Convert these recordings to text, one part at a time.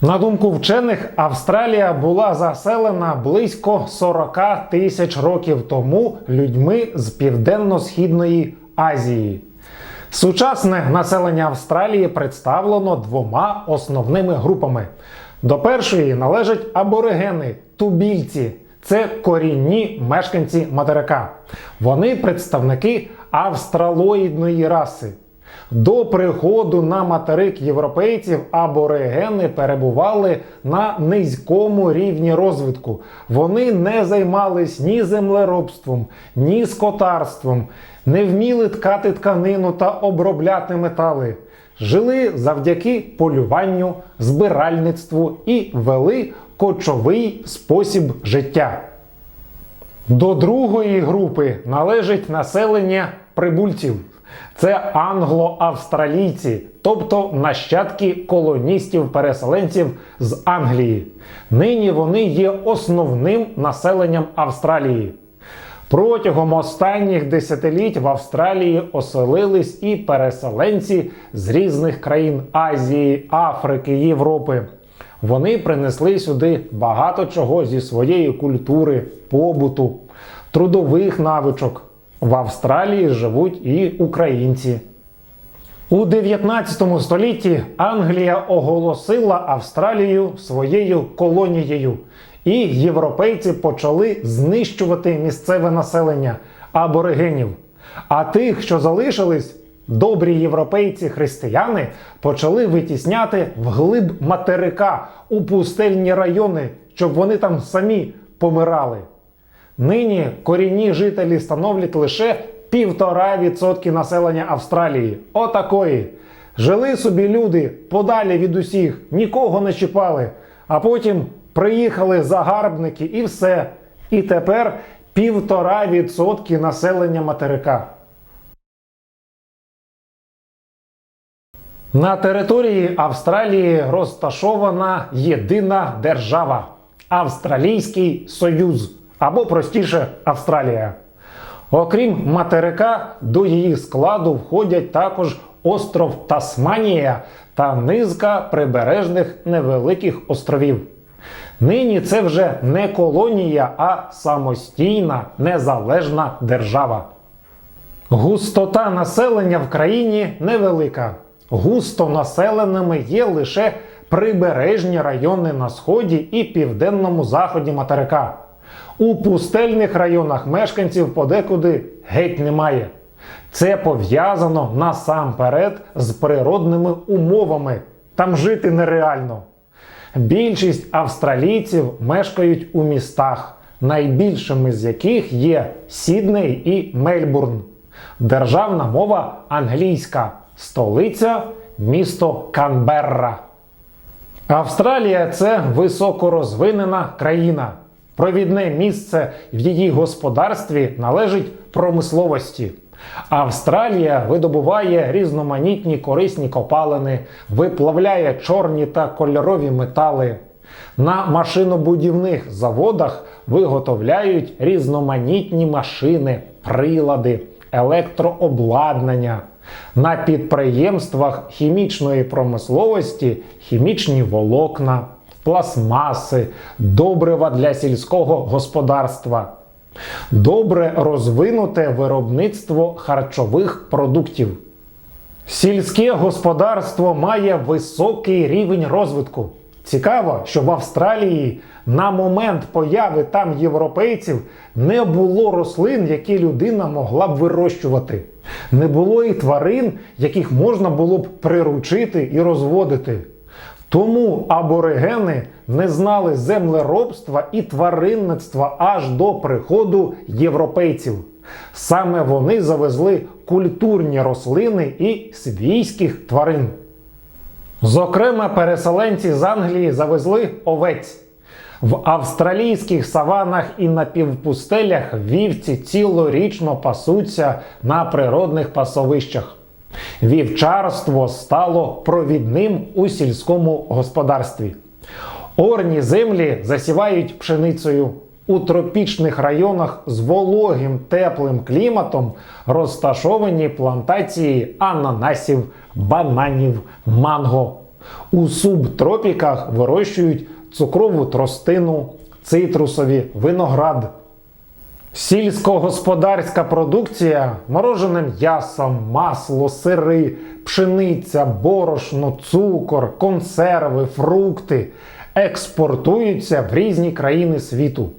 На думку вчених, Австралія була заселена близько 40 тисяч років тому людьми з південно-східної Азії. Сучасне населення Австралії представлено двома основними групами. До першої належать аборигени, тубільці. Це корінні мешканці материка. Вони представники австралоїдної раси. До приходу на материк європейців аборигени перебували на низькому рівні розвитку. Вони не займались ні землеробством, ні скотарством, не вміли ткати тканину та обробляти метали. Жили завдяки полюванню, збиральництву і вели кочовий спосіб життя. До другої групи належить населення прибульців. Це англо-австралійці, тобто нащадки колоністів-переселенців з Англії. Нині вони є основним населенням Австралії. Протягом останніх десятиліть в Австралії оселились і переселенці з різних країн Азії, Африки, Європи. Вони принесли сюди багато чого зі своєї культури, побуту, трудових навичок. В Австралії живуть і українці. У 19 столітті Англія оголосила Австралію своєю колонією, і європейці почали знищувати місцеве населення аборигенів. А тих, що залишились, добрі європейці-християни почали витісняти вглиб материка у пустельні райони, щоб вони там самі помирали. Нині корінні жителі становлять лише півтора відсотки населення Австралії. Отакої. Жили собі люди подалі від усіх, нікого не чіпали. А потім приїхали загарбники і все. І тепер півтора відсотки населення материка. На території Австралії розташована єдина держава Австралійський Союз або простіше Австралія. Окрім материка, до її складу входять також остров Тасманія та низка прибережних невеликих островів. Нині це вже не колонія, а самостійна незалежна держава. Густота населення в країні невелика. Густо населеними є лише прибережні райони на сході і південному заході материка. У пустельних районах мешканців подекуди геть немає. Це пов'язано насамперед з природними умовами. Там жити нереально. Більшість австралійців мешкають у містах, найбільшими з яких є Сідней і Мельбурн. Державна мова англійська, столиця місто Канберра. Австралія це високорозвинена країна. Провідне місце в її господарстві належить промисловості. Австралія видобуває різноманітні корисні копалини, виплавляє чорні та кольорові метали. На машинобудівних заводах виготовляють різноманітні машини, прилади, електрообладнання. На підприємствах хімічної промисловості хімічні волокна, пластмаси, добрива для сільського господарства. Добре розвинуте виробництво харчових продуктів. Сільське господарство має високий рівень розвитку. Цікаво, що в Австралії на момент появи там європейців не було рослин, які людина могла б вирощувати. Не було і тварин, яких можна було б приручити і розводити. Тому аборигени не знали землеробства і тваринництва аж до приходу європейців. Саме вони завезли культурні рослини і свійських тварин. Зокрема, переселенці з Англії завезли овець. В австралійських саванах і напівпустелях вівці цілорічно пасуться на природних пасовищах. Вівчарство стало провідним у сільському господарстві. Орні землі засівають пшеницею. У тропічних районах з вологим теплим кліматом розташовані плантації ананасів, бананів, манго. У субтропіках вирощують цукрову тростину, цитрусові, виноград. Сільськогосподарська продукція, морожене м'ясо, масло, сири, пшениця, борошно, цукор, консерви, фрукти експортуються в різні країни світу.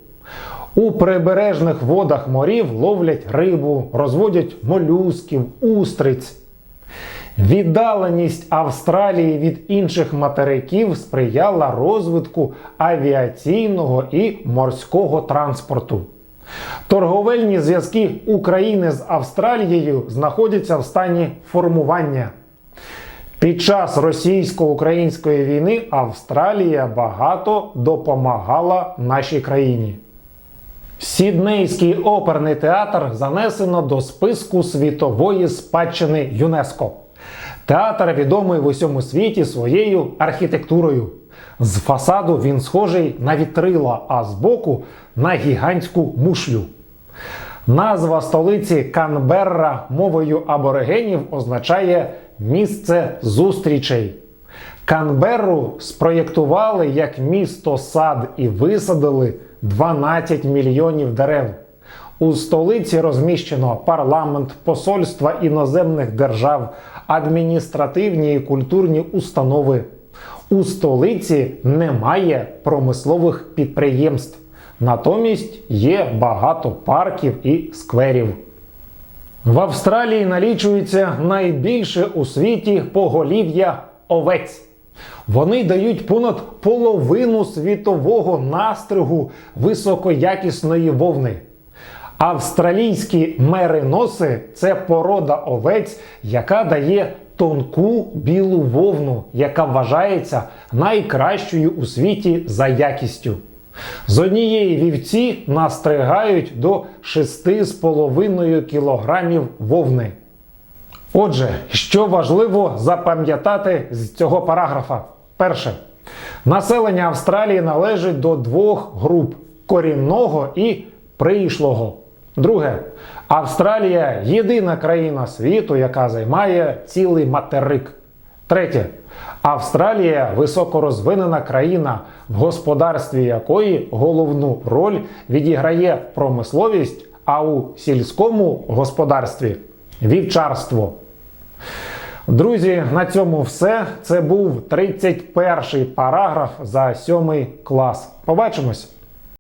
У прибережних водах морів ловлять рибу, розводять молюсків, устриць. Віддаленість Австралії від інших материків сприяла розвитку авіаційного і морського транспорту. Торговельні зв'язки України з Австралією знаходяться в стані формування. Під час російсько-української війни Австралія багато допомагала нашій країні. Сіднейський оперний театр занесено до списку світової спадщини ЮНЕСКО. Театр відомий в усьому світі своєю архітектурою. З фасаду він схожий на вітрила, а з боку на гігантську мушлю. Назва столиці Канберра мовою аборигенів означає місце зустрічей. Канберру спроєктували як місто сад і висадили 12 мільйонів дерев. У столиці розміщено парламент, посольства іноземних держав, адміністративні і культурні установи. У столиці немає промислових підприємств. Натомість є багато парків і скверів. В Австралії налічується найбільше у світі поголів'я овець. Вони дають понад половину світового настригу високоякісної вовни. Австралійські мериноси це порода овець, яка дає тонку білу вовну, яка вважається найкращою у світі за якістю. З однієї вівці настригають до 6,5 кг вовни. Отже, що важливо запам'ятати з цього параграфа? Перше. Населення Австралії належить до двох груп корінного і прийшлого. Друге, Австралія єдина країна світу, яка займає цілий материк. Третє. Австралія високорозвинена країна, в господарстві якої головну роль відіграє промисловість, а у сільському господарстві вівчарство. Друзі, на цьому все. Це був 31 параграф за 7 клас. Побачимось!